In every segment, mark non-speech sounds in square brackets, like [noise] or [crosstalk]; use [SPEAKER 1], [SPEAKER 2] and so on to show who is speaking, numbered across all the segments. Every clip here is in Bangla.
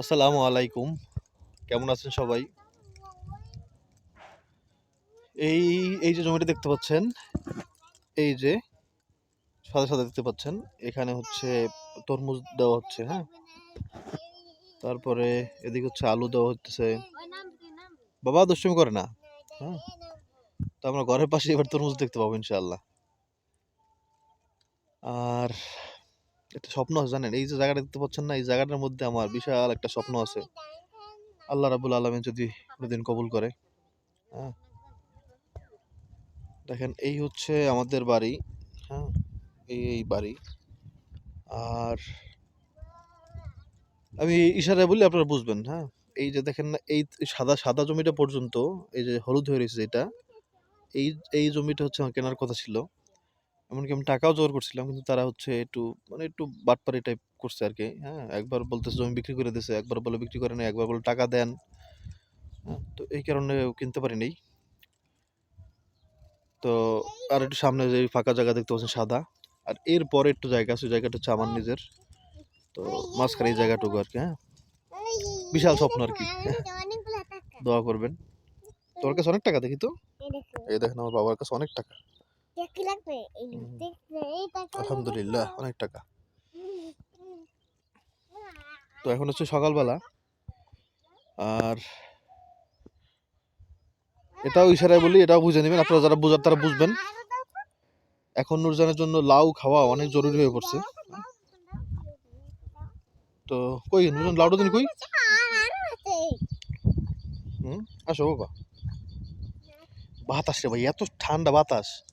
[SPEAKER 1] আসসালামু আলাইকুম। কেমন আছেন সবাই? এই এই যে জমিটা দেখতে পাচ্ছেন, এই যে সাদা সাদা দেখতে পাচ্ছেন, এখানে হচ্ছে তরমুজ দেওয়া হচ্ছে হ্যাঁ? তারপরে এদিকে হচ্ছে আলু দেওয়া হচ্ছে বাবা, দুষ্টুমি করে না? হ্যাঁ? তো আমরা ঘরের পাশে এবার তরমুজ দেখতে পাবো ইনশাল্লাহ আর একটা স্বপ্ন আছে জানেন? এই যে জায়গাটা দেখতে পাচ্ছেন না, এই জায়গাটার মধ্যে আমার বিশাল একটা স্বপ্ন আছে। আল্লাহ রাবুল আলমিন যদি কোনোদিন কবুল করে হ্যাঁ? দেখেন, এই হচ্ছে আমাদের বাড়ি হ্যাঁ? এই এই বাড়ি। আর আমি ইশারায় বললে আপনারা বুঝবেন হ্যাঁ? এই যে দেখেন না, এই সাদা সাদা জমিটা পর্যন্ত, এই যে হলুদ হয়ে রয়েছে এটা এই এই জমিটা হচ্ছে আমার কেনার কথা ছিল। এমনকি আমি টাকাও জোগাড় করছিলাম কিন্তু তারা হচ্ছে একটু মানে একটু বাটপারি টাইপ করছে আর কি হ্যাঁ? একবার বলতেছে জমি বিক্রি করে দিছে একবার বলে বিক্রি করে নাই একবার বলে টাকা দেন হ্যাঁ, তো এই কারণে কিনতে পারি নাই। তো আর একটু সামনে যে ফাঁকা জায়গা দেখতে পাচ্ছেন সাদা আর এর পরে একটু জায়গা আছে জায়গাটা হচ্ছে আমার নিজের। তো মাঝখানে এই জায়গাটুকু আর কি হ্যাঁ? বিশাল স্বপ্ন আর কি দোয়া করবেন। তোর কাছে অনেক টাকা দেখি তো? এই দেখেন আমার বাবার কাছে অনেক টাকা। আলহামদুলিল্লাহ অনেক টাকা। [laughs] তো এখন হচ্ছে সকালবেলা। আর এটাও ইশারায় বলি এটাও বুঝে নেবেন। আপনারা যারা বুঝার তারা বুঝবেন। এখন নুরজানের জন্য লাউ খাওয়া অনেক জরুরি হয়ে পড়ছে। তো কই নুরজান লাউটা দিন কই? হুম আসো বাবা। বাতাস রে ভাই এত ঠান্ডা বাতাস।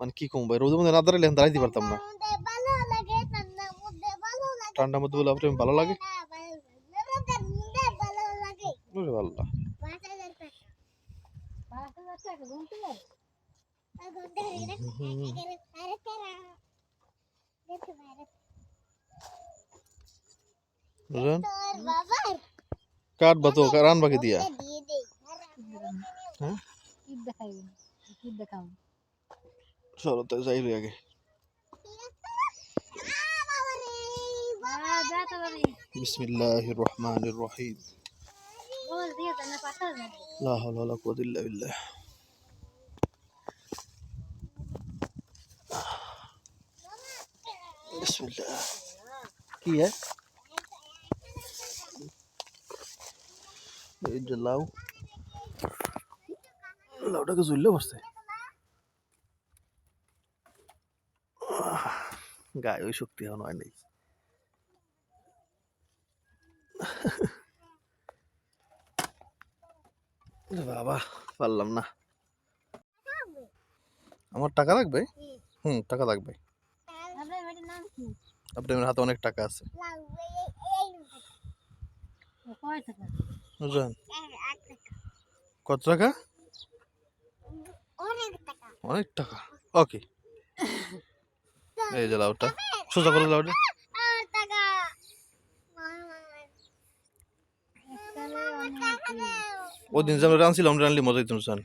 [SPEAKER 1] মানে কি কম ভাই রোদের মধ্যে না দাঁড়ালে আমি দাঁড়াইতে পারতাম না ঠান্ডার মধ্যে বলে আপনার ভালো লাগে ওরে আল্লাহ বুঝলেন কাঠ বাতো রান বাকি দিয়া হ্যাঁ চলো তো যাই লই আগে বিসমিল্লাহির রহমানির রহিম লা হাওলা ওয়ালা কুওয়াতা ইল্লা বিল্লাহ বিসমিল্লাহ কি है এই যে লাউ লাউটাকে ঝুললে বসছে গায়ে ওই শক্তি এখন হয় নাই। বাবা, পারলাম না। আমার টাকা লাগবে? হুম, টাকা লাগবে। আপনার হাতে অনেক টাকা আছে। কত টাকা। অনেক টাকা? ওকে। এই যে লাউটা। সোজা করে লাউটা। ওই দিন যে আমরা রানছিলাম রানলি মজাই তুমি জান।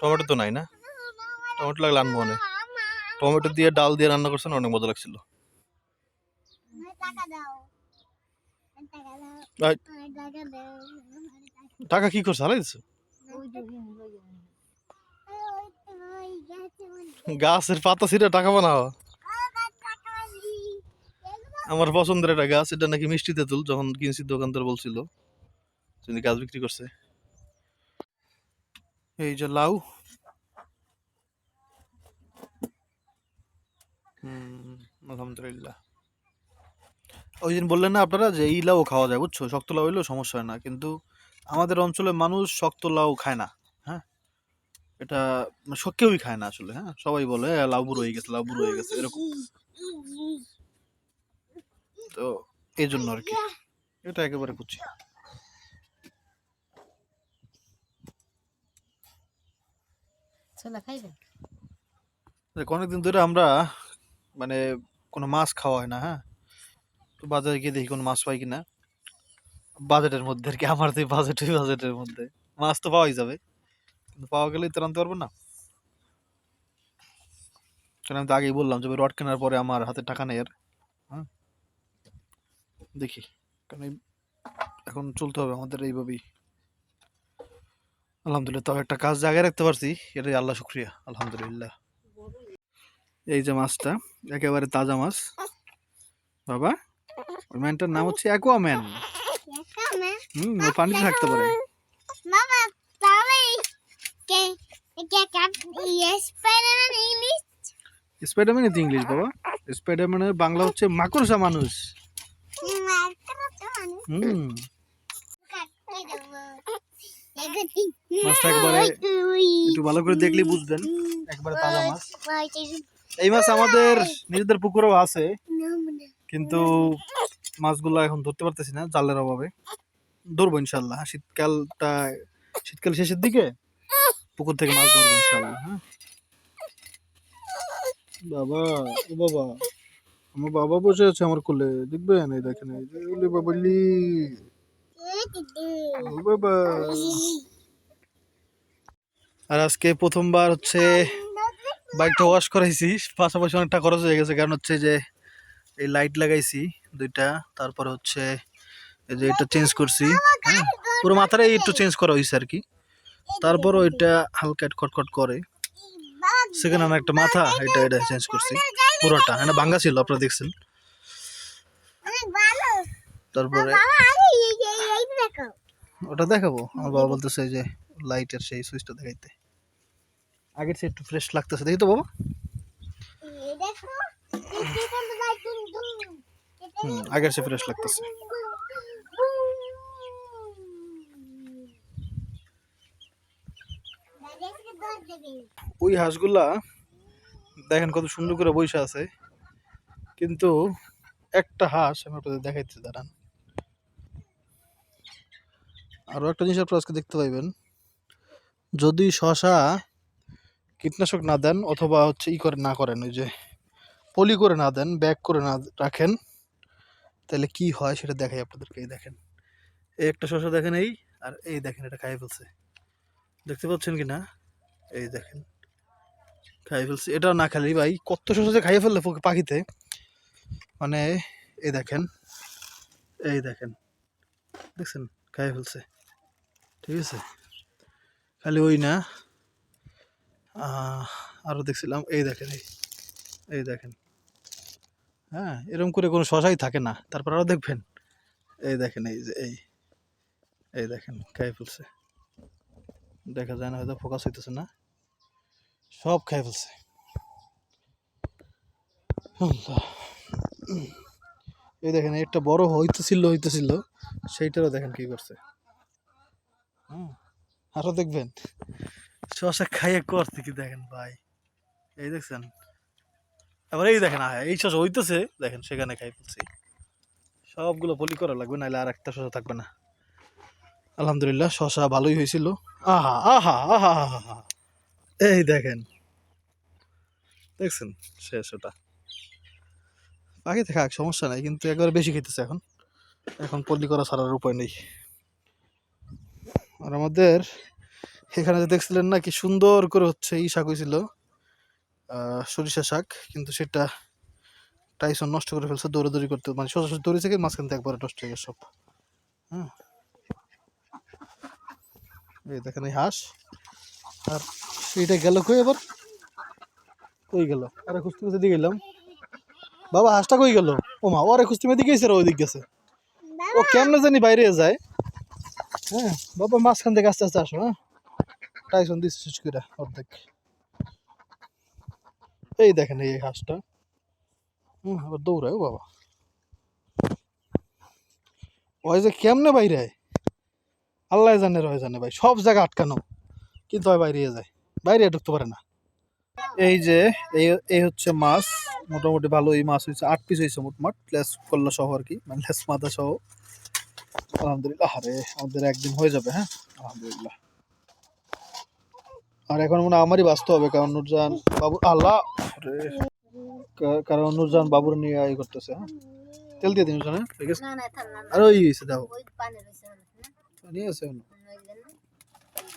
[SPEAKER 1] টমেটো তো নাই না? টমেটো লাগলে আনব অনেক। টমেটো দিয়ে ডাল দিয়ে রান্না করছেন অনেক মজা লাগছিল। টাকা কি করছে হালাই দিছো? [laughs] গাছের পাতা ছিঁড়ে টাকা বানাও। আমার পছন্দের একটা গাছ এটা নাকি মিষ্টি তেঁতুল যখন কিনছি দোকানদার বলছিল। তিনি গাছ বিক্রি করছে। এই যে লাউ। হুম আলহামদুলিল্লাহ। ওই দিন বললেন না আপনারা যে এই লাউ খাওয়া যায় বুঝছ? শক্ত লাউ হইলেও সমস্যা হয় না। কিন্তু আমাদের অঞ্চলে মানুষ শক্ত লাউ খায় না। এটা মানে কেউই খায় না আসলে হ্যাঁ? সবাই বলে "এ, লাউ বুড়ো হয়ে গেছে লাউ বুড়ো হয়ে গেছে এরকম। তো এই জন্য আর কি। এটা একেবারে দেখ, অনেকদিন ধরে আমরা মানে কোনো মাছ খাওয়া হয় না হ্যাঁ? তো বাজারে গিয়ে দেখি কোনো মাছ পাই কিনা। বাজেটের মধ্যে আর কি আমার তো বাজেট ওই বাজেটের মধ্যে। মাছ তো পাওয়াই যাবে। পাওয়া গেলেই তো রানতে পারব না। কারণ আমি তো আগেই বললাম যে রড কেনার পরে আমার হাতে টাকা নেই আর হ্যাঁ? দেখি কারণ এখন চলতে হবে আমাদের এইভাবেই। আলহামদুলিল্লাহ তবে একটা কাজ জায়গায় রাখতে পারছি এটাই আল্লাহ শুক্রিয়া আলহামদুলিল্লাহ। এই যে মাছটা একেবারে তাজা মাছ। বাবা ওই ম্যানটার নাম হচ্ছে অ্যাকোয়াম্যান? হুম ও পানিতে থাকতে পারে. ইংলিশ বাবা। বাংলা হচ্ছে মাকড়সা মানুষ। একবারে একটু ভালো করে দেখলেই বুঝবেন। একবারে তাজা মাছ। এই মাছ আমাদের নিজেদের পুকুরেও আছে। কিন্তু মাছগুলো এখন ধরতে পারতেছি না, জালের অভাবে। ধরবো ইনশাল্লাহ। শীতকালটা, শীতকাল শেষের দিকে পুকুর থেকে মাছ ধরবো ইনশাল্লাহ হ্যাঁ। বাবা, ও বাবা, আমার বাবা বসে আছে আমার কোলে, দেখবেন? এই দেখেন, এই বাবালি ও বাবা। আর আজকে প্রথমবার হচ্ছে বাইকটা ওয়াশ করাইছি, পাশাপাশি অনেকটা খরচ হয়ে গেছে, কারণ হচ্ছে যে এই লাইট লাগাইছি দুইটা, তারপরে হচ্ছে এই যে এটা চেঞ্জ করছি হ্যাঁ। পুরো মাথাটাই একটু চেঞ্জ করা হয়েছে আর কি। তারপর ওইটা হালকা খটখট করে। সেখানে আমার একটা মাথা এটা এটা চেঞ্জ করছি। পুরোটা হ্যাঁ ভাঙ্গা ছিল আপনারা দেখছেন। তারপরে ওটা দেখাবো। আমার বাবা বলতেছে যে লাইটের সেই সুইচটা দেখাইতে। আগের সে একটু ফ্রেশ লাগতেছে। দেখি তো বাবা। হুম আগের সে ফ্রেশ লাগতেছে। ওই হাঁসগুলা দেখেন কত সুন্দর করে বসে আছে। কিন্তু একটা হাঁস আমি আপনাদের দেখাইতে দাঁড়ান। আরও একটা জিনিস আপনারা আজকে দেখতে পাইবেন। যদি শশা কীটনাশক না দেন অথবা হচ্ছে ই করে না করেন, ওই যে পলি করে না দেন, ব্যাগ করে না রাখেন, তাহলে কি হয় সেটা দেখাই আপনাদেরকে, এই দেখেন। এই একটা শশা দেখেন এই, আর এই দেখেন এটা খাই ফেলছে। দেখতে পাচ্ছেন কি না? এই দেখেন, খাইয়ে ফেলছে। এটা না খালি ভাই, কত যে খাইয়ে ফেললে পাখিতে। মানে এই দেখেন এই দেখেন, দেখছেন? খাইয়ে ফেলছে। ঠিক আছে? খালি ওই না। আরও দেখছিলাম, এই দেখেন, এই এই দেখেন। হ্যাঁ এরকম করে কোনো শশাই থাকে না। তারপর আরও দেখবেন। এই দেখেন, এই যে, এই এই দেখেন খাই ফেলছে। দেখা যায় না, হয়তো ফোকাস হইতেছে না। সব খাই ফেলছে। এই দেখেন একটা বড় হইতেছিল হইতেছিল সেইটারও দেখেন কি করছে। আরও দেখবেন। শশা খাইয়ে করছে কি দেখেন ভাই। এই দেখছেন? এবার এই দেখেন এই শশা হইতেছে দেখেন সেখানে খাই ফেলছি। সবগুলো পলি করা লাগবে নাহলে আর একটা শশা থাকবে না। আলহামদুলিল্লাহ শশা ভালোই হয়েছিল। আহা আহা আহা, আহা। এই দেখেন। দেখছেন? শেষ ওটা। পাখিতে খাক সমস্যা নাই, কিন্তু একবারে বেশি খেতেছে এখন। এখন পল্লি করা ছাড়ার উপায় নেই। আর আমাদের এখানে যে দেখছিলেন না, কি সুন্দর করে হচ্ছে ই শাক হয়েছিল সরিষা শাক, কিন্তু সেটা টাইসন নষ্ট করে ফেলছে, দৌড়াদৌড়ি করতে মানে সোজা দৌড়ে থেকে মাঝখান থেকে একবারে নষ্ট হয়ে গেছে সব। হ্যাঁ। এই দেখেন এই হাঁস। আর সেইটা গেল কই আবার? কই গেল? আরে খুঁজতে খুঁজতে গেলাম বাবা হাঁসটা কই গেল? ও মা ওরে খুঁজতে মেয়ে দিকে ওই দিক গেছে। ও কেমনে জানি বাইরে যায়। হ্যাঁ বাবা মাঝখান থেকে আস্তে আস্তে আসো হ্যাঁ। টাইসন দিস শেষ করে অর্ধেক। এই দেখেন এই হাঁসটা। হুম আবার দৌড়ায় ও বাবা। ওই যে কেমনে বাইরে আয়? আল্লাহ জানে রয় জানে ভাই সব জায়গা আটকানো। কিন্তু হয় বাইরে যায় বাইরে ঢুকতে পারে না এই যে এই এই হচ্ছে মাছ মোটামুটি ভালো এই মাছ হয়েছে আট পিস হয়েছে মোটমাট লেস কল্লা সহ আর কি মানে লেস মাথা সহ আলহামদুলিল্লাহ আরে আমাদের একদিন হয়ে যাবে হ্যাঁ আলহামদুলিল্লাহ আর এখন মনে আমারই বাঁচতে হবে কারণ নুরজান বাবু আল্লাহ কারণ নুরজান বাবুর নিয়ে ইয়ে করতেছে হ্যাঁ তেল দিয়ে দিন নুরজান হ্যাঁ? ঠিক আছে। আর ওই হয়েছে দেখো নিয়ে আছে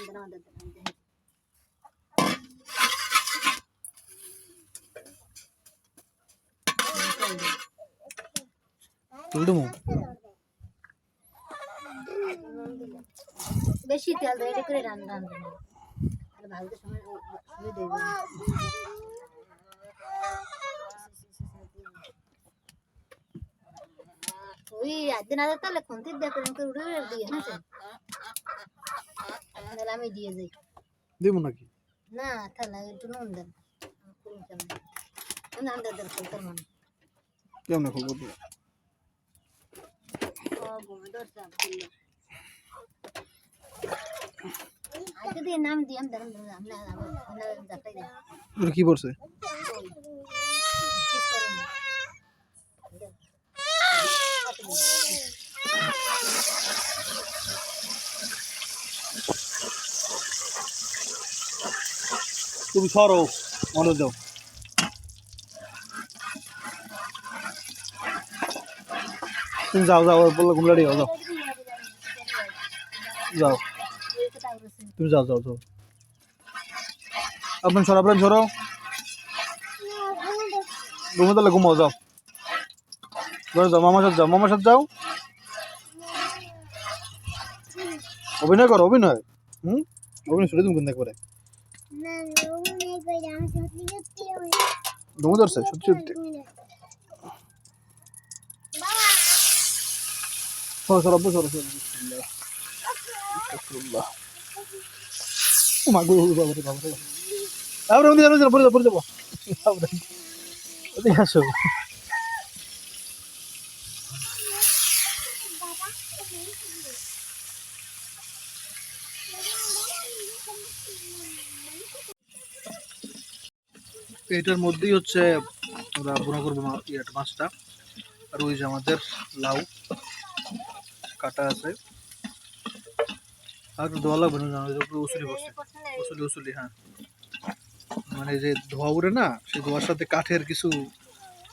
[SPEAKER 2] আমি দাও তুমি এগুলো দাও। দাও, দাও, দাও, দাও।
[SPEAKER 1] তুলদমু
[SPEAKER 2] বেশি তেল দেয় এটা করে রান্না রান্না আর ভাজতে সময় সুবিধা দেবে ওই একদিন আগে তাহলে খুন্তির দেখো আমাকে উড়ে উড়ে দিয়ে না সে তাহলে আমি দিয়ে যাই
[SPEAKER 1] দিব নাকি
[SPEAKER 2] না তাহলে একটু নুন দেন নুন দেন দেন ফিল্টার মানে
[SPEAKER 1] কেমন খবর দিব
[SPEAKER 2] ও ঘুমে ধরছে আব্দুল্লাহ আজকে নাম দিয়াম দেন আমরা আমরা যাত্রাই দেন
[SPEAKER 1] ওটা কি পড়ছে তুমি সরো, মনে দাও। তুমি যাও যাও বলল ঘুমলা যাও যাও। যাও। তুমি যাও যাও যাও। আপনার সরো আপনার সরো। ঘুমো তাহলে ঘুমাও, যাও। ঘরে যাও, মামার সাথে যাও, মামার সাথে যাও। অভিনয় করো, অভিনয়। হুম? অভিনয় শুনে তুমি কোন করে ঘুমো ধরছে, সত্যি সত্যি। সরো সরো সরো বাবা রে বাবা রে। আবার ওদিকে যাব পড়ে যাব। পড়ে আসো। এটার মধ্যেই হচ্ছে ওরা বোনা করব ইয়েটা মাছটা। আর ওই যে আমাদের লাউ। কাটা আছে। আর ধোয়া লাগবে না উসুলি বসছে উসুলি উসুলি হ্যাঁ। মানে যে ধোয়া উড়ে না সেই ধোয়ার সাথে কাঠের কিছু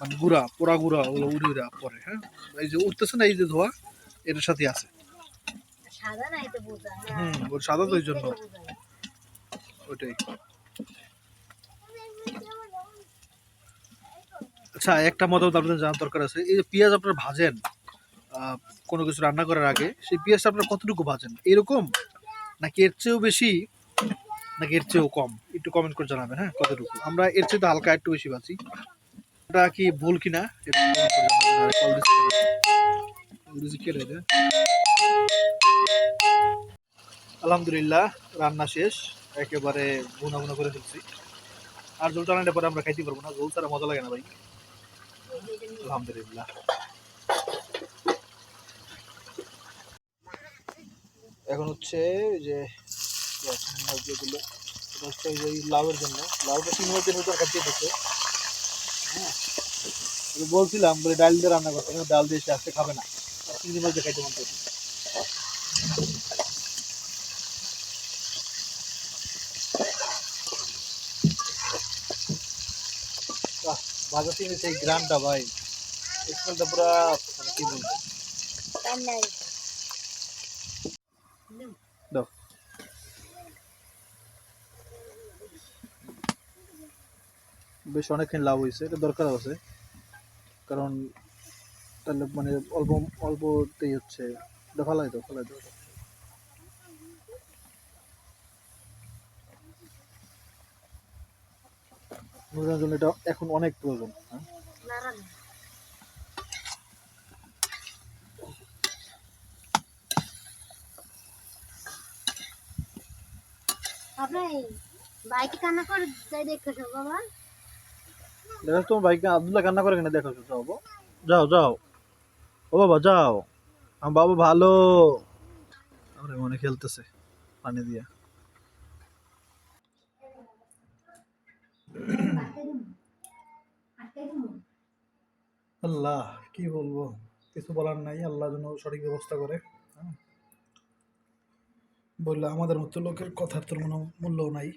[SPEAKER 1] মানে গুঁড়া পোড়া গুঁড়া ওগুলো উড়ে উড়ে পরে হ্যাঁ। এই যে উঠতেছে না এই যে ধোয়া এটার সাথে আছে।
[SPEAKER 2] বোঝা
[SPEAKER 1] হুম ওর সাদা তো ওই জন্য। ওইটাই। আচ্ছা একটা মতামত আপনাদের জানার দরকার আছে। এই যে পেঁয়াজ আপনারা ভাজেন কোনো কিছু রান্না করার আগে, সেই পেঁয়াজটা আপনারা কতটুকু ভাজেন? এরকম? নাকি এর চেয়েও বেশি? নাকি এর চেয়েও কম? একটু কমেন্ট করে জানাবেন হ্যাঁ কতটুকু? আমরা এর চেয়ে তো হালকা একটু বেশি ভাজি। এটা কি ভুল কে এটা? আলহামদুলিল্লাহ, রান্না শেষ। একেবারে গুনা গুনা করে ফেলছি। আর জল টানাটা পরে আমরা খাইতে পারব না। জল ছাড়া মজা লাগে না ভাই। আলহামদুলিল্লাহ। এখন হচ্ছে যে দিল। এটা হচ্ছে লাউয়ের জন্য। লাউটা হ্যাঁ। বলছিলাম, বলে ডাল দিয়ে রান্না করতে। ডাল দিয়ে সে আজকে খাবে না। চিংড়ি মাছ দিয়ে খাইতে মন করছে ভাজা চিংড়ি সেই গ্রামটা ভাই। বেশ অনেকখানি লাভ হয়েছে, এটা দরকার আছে। কারণ তাহলে মানে অল্প, অল্পতেই হচ্ছে। এটা ফালাই দাও ফালাই দাও। এটা এখন অনেক প্রয়োজন হ্যাঁ
[SPEAKER 2] নাড়া না আপনি বাইকে কান্না করে যাই দেখতেছো বাবা
[SPEAKER 1] দেখো তোমার ভাইকে আবদুল্লাহ কান্না করে কিনা দেখো যাও বাবা। যাও যাও ও বাবা যাও আমার বাবা ভালো আমরা মনে খেলতেছে পানি দিয়া আল্লাহ কি বলব কিছু বলার নাই আল্লাহ যেন সঠিক ব্যবস্থা করে বললে আমাদের মতো লোকের কথার তোর কোনো মূল্য নাই।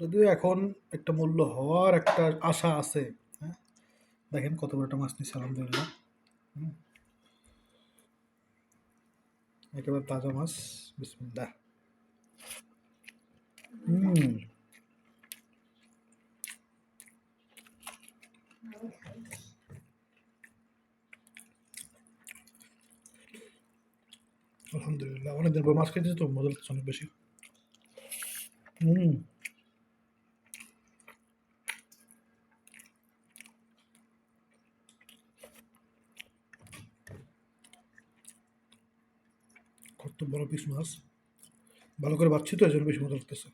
[SPEAKER 1] যদিও এখন একটা মূল্য হওয়ার একটা আশা আছে হ্যাঁ? দেখেন কত বড় একটা মাছ নিচ্ছে আলহামদুলিল্লাহ, হুম। একেবারে তাজা মাছ, বিসমিল্লাহ। হুম। আলহামদুলিল্লাহ। অনেকদিন পর মাছ খেতেছি তো মজা লাগছে অনেক বেশি। হুম। কত বড় পিস মাছ। ভালো করে বাচ্ছি তো এই জন্য বেশি মজা লাগতেছে।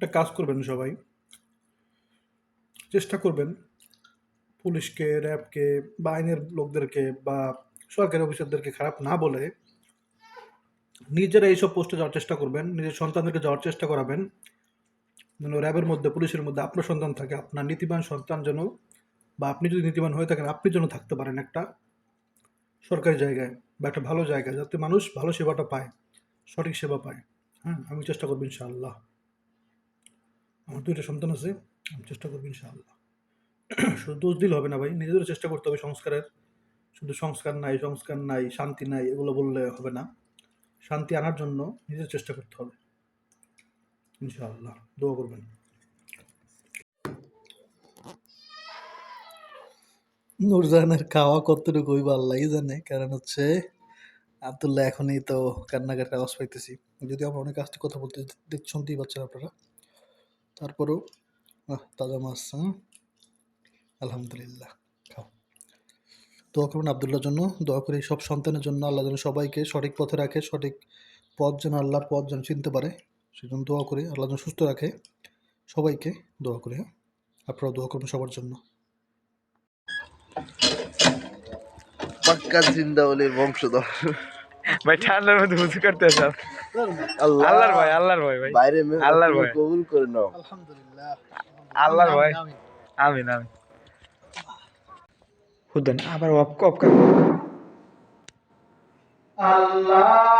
[SPEAKER 1] একটা কাজ করবেন সবাই। চেষ্টা করবেন পুলিশকে, র্যাবকে বা আইনের লোকদেরকে বা সরকারি অফিসারদেরকে খারাপ না বলে নিজেরা এইসব পোস্টে যাওয়ার চেষ্টা করবেন, নিজের সন্তানদেরকে যাওয়ার চেষ্টা করাবেন। যেন র্যাবের মধ্যে, পুলিশের মধ্যে আপনার সন্তান থাকে, আপনার নীতিবান সন্তান যেন বা আপনি যদি নীতিবান হয়ে থাকেন, আপনি যেন থাকতে পারেন একটা সরকারি জায়গায় বা একটা ভালো জায়গায়, যাতে মানুষ ভালো সেবাটা পায়, সঠিক সেবা পায়। হ্যাঁ আমি চেষ্টা করব ইনশাআল্লাহ। আমার দুইটা সন্তান আছে, আমি চেষ্টা করব ইনশাআল্লাহ। শুধু দোষ দিলে হবে না ভাই, নিজেদেরও চেষ্টা করতে হবে সংস্কারের। শুধু সংস্কার নাই সংস্কার নাই, শান্তি নাই, এগুলো বললে হবে না। শান্তি আনার জন্য নিজের চেষ্টা করতে হবে। ইনশাআল্লাহ, দোয়া করবেন। নুরজাহানের খাওয়া কতটুকু হইব আল্লাহই জানে? কারণ হচ্ছে আবদুল্লাহ এখনই তো কান্নাকাটির আওয়াজ পাইতেছি। যদি আমরা অনেক আসতে কথা বলতে শুনতেই পাচ্ছেন আপনারা। তারপরেও তাজা মাছ হ্যাঁ? আলহামদুলিল্লাহ, খাও। দোয়া করুন আবদুল্লাহর জন্য? দোয়া করি সব সন্তানের জন্য, আল্লাহ যেন সবাইকে সঠিক পথে রাখে, সঠিক পথ যেন আল্লাহর পথ যেন চিনতে পারে, সেজন্য দোয়া করি, আল্লাহ যেন সুস্থ রাখে। সবাইকে দোয়া করি হ্যাঁ? আপনারাও দোয়া করবেন সবার জন্য।
[SPEAKER 3] পাক্কা জিন্দাওয়ালির বংশধর।
[SPEAKER 4] ভাই ঠান্ডার মধ্যে করতে আল্লাহর ভয় আল্লাহর ভয় ভাই।
[SPEAKER 3] বাইরে
[SPEAKER 4] আল্লাহর ভয়।
[SPEAKER 3] কবুল করে নাও।
[SPEAKER 1] আলহামদুলিল্লাহ।
[SPEAKER 4] আল্লাহর ভয়। আমিন আমিন হুদেন আবার কর।
[SPEAKER 1] আল্লাহু।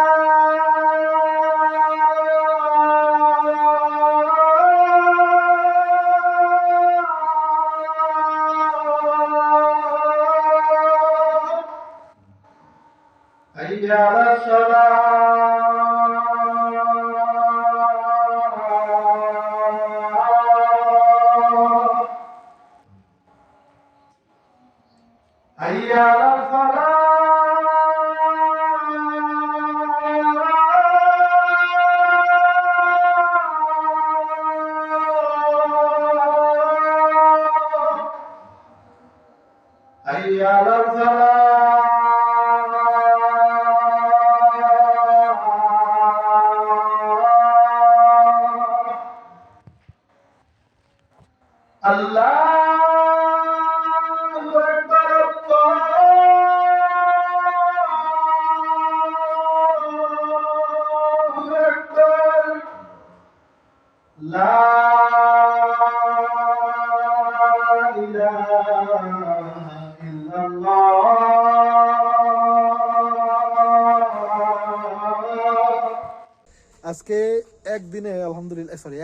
[SPEAKER 1] حي على الفلاح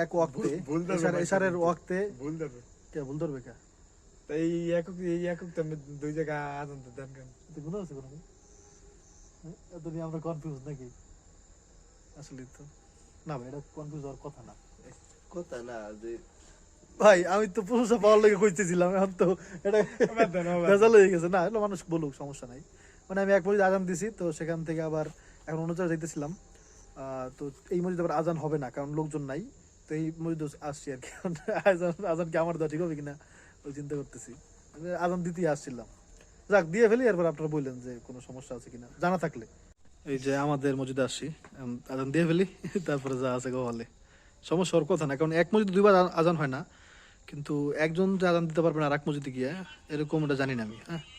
[SPEAKER 1] এক ওয়াক্তে এশারের ওয়াক্তে
[SPEAKER 4] ভুল দেবে
[SPEAKER 1] কে ভুল ধরবে কে?
[SPEAKER 4] এই একক এই একক তো আমি দুই জায়গা আনন্দ দেন কেন?
[SPEAKER 1] তুই গুলো আছে কোনো এত নিয়ে আমরা কনফিউজ নাকি? আসলে তো। না ভাই এটা কনফিউজ হওয়ার কথা না।
[SPEAKER 3] কথা না যে
[SPEAKER 1] ভাই আমি তো প্রশংসা পাওয়ার লেগে খুঁজতেছিলাম এখন তো এটা ভেজাল হয়ে গেছে। না এগুলো মানুষ বলুক সমস্যা নাই। মানে আমি এক মসজিদ আজান দিছি তো সেখান থেকে আবার এখন অন্য জায়গায় যাইতেছিলাম। আহ, তো এই মসজিদ আবার আজান হবে না কারণ লোকজন নাই। এই আসছি আর কি। আজান আজান কি আমার ঠিক হবে কিনা, ওই চিন্তা করতেছি। আজান আসছিলাম। যাক, দিয়ে ফেলি, এরপর আপনারা বললেন যে কোনো সমস্যা আছে কিনা, জানা থাকলে। এই যে আমাদের মসজিদে আসছি আজান দিয়ে ফেলি, [laughs] তারপরে যা আছে গো হলে। সমস্যা হওয়ার কথা না, কারণ এক মসজিদে দুইবার আজান হয় না, কিন্তু একজন যে আজান দিতে পারবে না আর এক মসজিদে গিয়ে, এরকম এটা জানি না আমি হ্যাঁ।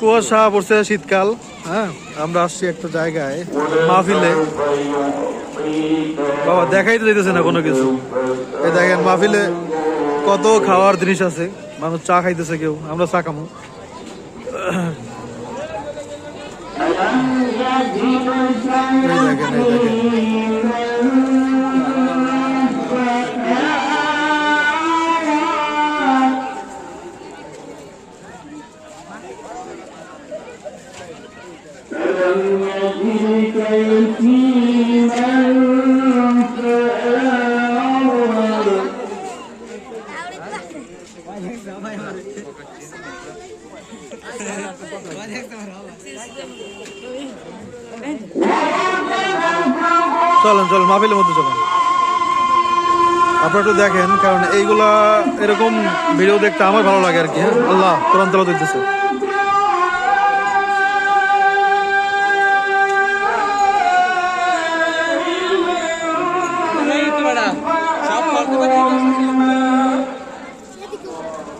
[SPEAKER 3] কুয়াশা পড়ছে।
[SPEAKER 1] শীতকাল হ্যাঁ? আমরা আসছি একটা জায়গায়, মাহফিলে। বাবা দেখাই তো যেতেছে না কোনো কিছু। এই দেখেন, মাহফিলে কত খাওয়ার জিনিস আছে। মানুষ চা খাইতেছে কেউ, আমরা চা খামো। দেখেন দেখেন। চলেন চলেন, মাহফিলের মধ্যে চলেন। আপনারা একটু দেখেন, কারণ এইগুলা এরকম ভিডিও দেখতে আমার ভালো লাগে আর কি হ্যাঁ? আল্লাহ কোরআন তালা দেখতেছে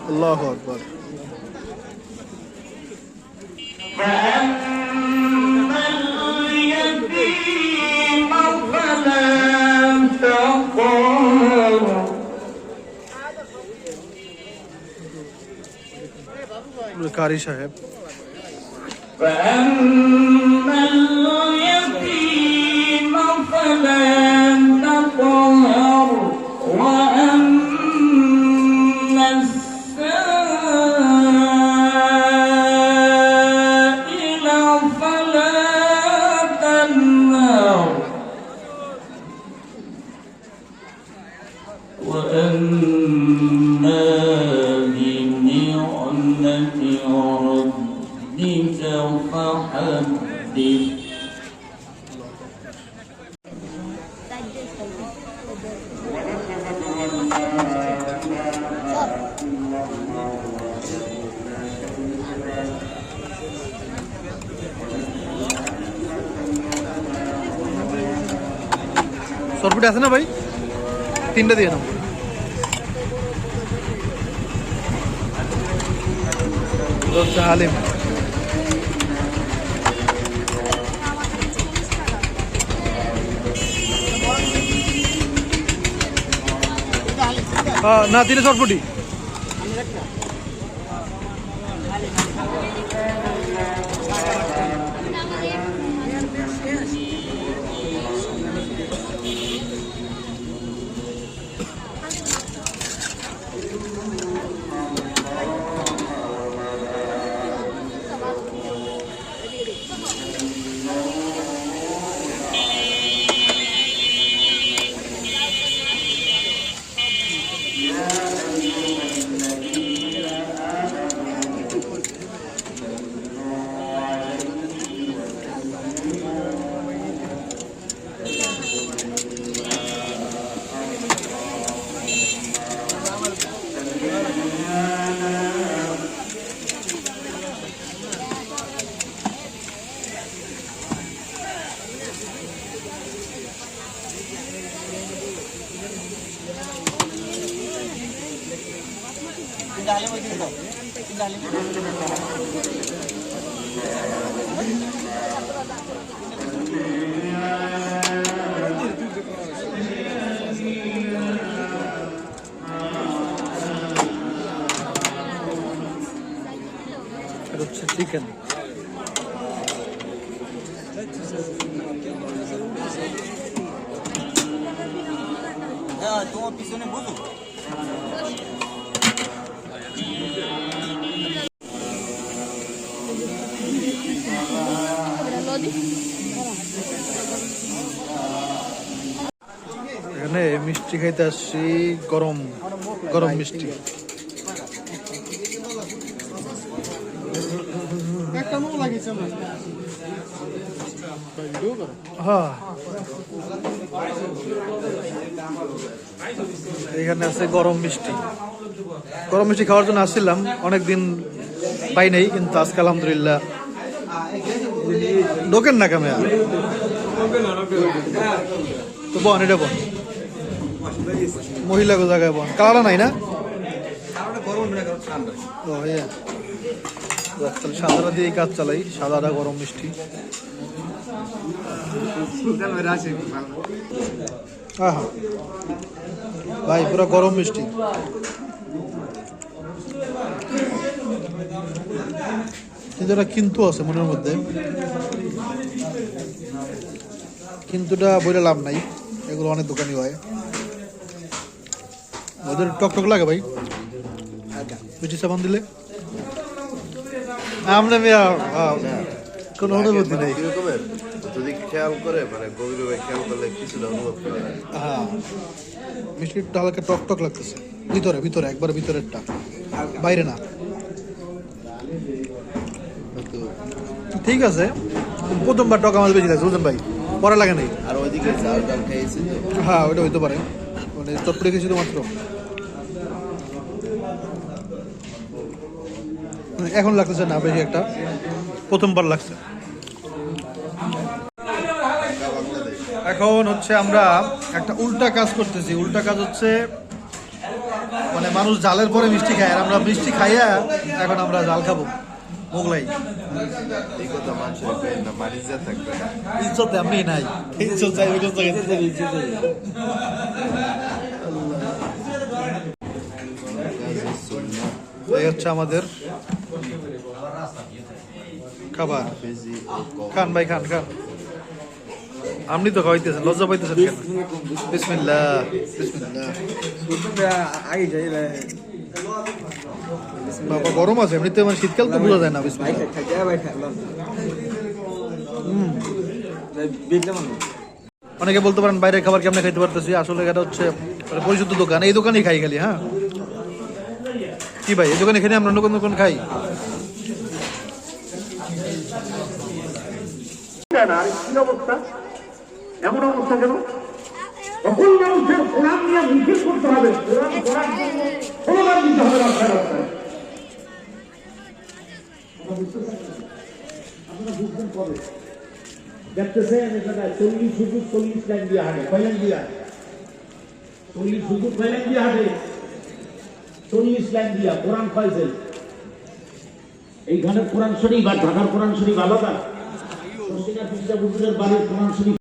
[SPEAKER 1] আল্লাহ আকবর। কারি সাহেব
[SPEAKER 5] فأما اليتيم فلا ربك فحدث
[SPEAKER 1] সরপুটি আছে না ভাই তিনটা দিয়ে নাও হচ্ছে হালিম না দিলে তিনে চিকেন এখানে মিষ্টি খাইতে আসছি গরম গরম মিষ্টি হ্যাঁ এখানে আছে গরম মিষ্টি। গরম মিষ্টি খাওয়ার জন্য আসছিলাম। অনেকদিন পাই নাই, কিন্তু আজকে আলহামদুলিল্লাহ। ঢোকেন না কামে তো বন, এটা বন। মহিলা জায়গায় বন। কালারা নাই না? হ্যাঁ সাদাটা দিয়ে কাজ চালাই। সাদাটা গরম মিষ্টি। আহা। ভাই পুরো গরম মিষ্টি। কিন্তু এটা কিন্তু আছে মনের মধ্যে। কিন্তুটা বলে লাভ নাই। এগুলো অনেক দোকানই হয়। ওদের টকটক লাগে ভাই। মিষ্টি সাবান দিলে? আমরা আহ, কোনো অনুভূতি নেই।
[SPEAKER 3] যদি খেয়াল করে মানে গভীরভাবে খেয়াল করলে কিছুটা অনুভব করে
[SPEAKER 1] হ্যাঁ। মিষ্টিটা হালকা টক টক লাগতেছে। ভিতরে ভিতরে একবার ভিতরেরটা। বাইরে না। ঠিক আছে। প্রথমবার টক আমাদের বেশি লাগছে বুঝলেন ভাই? পরে লাগে নাই।
[SPEAKER 3] আর ওইদিকে
[SPEAKER 1] হ্যাঁ ওইটা হইতে পারে। মানে চটপটে গেছি তো মাত্র। মানে এখন লাগতেছে না বেশি একটা। প্রথমবার লাগছে। এখন হচ্ছে আমরা একটা উল্টা কাজ করতেছি। উল্টা কাজ হচ্ছে মানে মানুষ জালের পরে মিষ্টি খায়, আর আমরা মিষ্টি খাইয়া এখন আমরা জাল খাব। মোগলাই। ইজ্জত আমি নাই। ইজ্জত চাই হচ্ছে আমাদের খাবার? খান ভাই, খান খান। আপনি তো খাওয়াইতেছেন, লজ্জা পাইতেছেন কেন? বিসমিল্লাহ বাবা, গরম আছে, এমনিতে মানে শীতকাল তো বোঝা যায় না অনেকে বলতে পারেন, বাইরের খাবার কেমন খাইতে পারতেছি? আসলে এটা হচ্ছে একটা পরিশুদ্ধ দোকান, এই দোকানেই খাই খালি হ্যাঁ? কি ভাই, এই দোকানে খেলে আমরা অন্য কোনো খাই?
[SPEAKER 6] এমন অবস্থা কেন? সকল মানুষের কোরআন নিয়ে মিছিল করতে হবে। কোরআন দিতে হবে রাস্তায় রাস্তায়। লাইন দিয়ে দিয়ে লাইন দিয়া এইখানে কোরআন শরীফ আর ঢাকার কোরআন শরীফ আলাদা। হুজুরের বাড়ির কোরআন শরীফ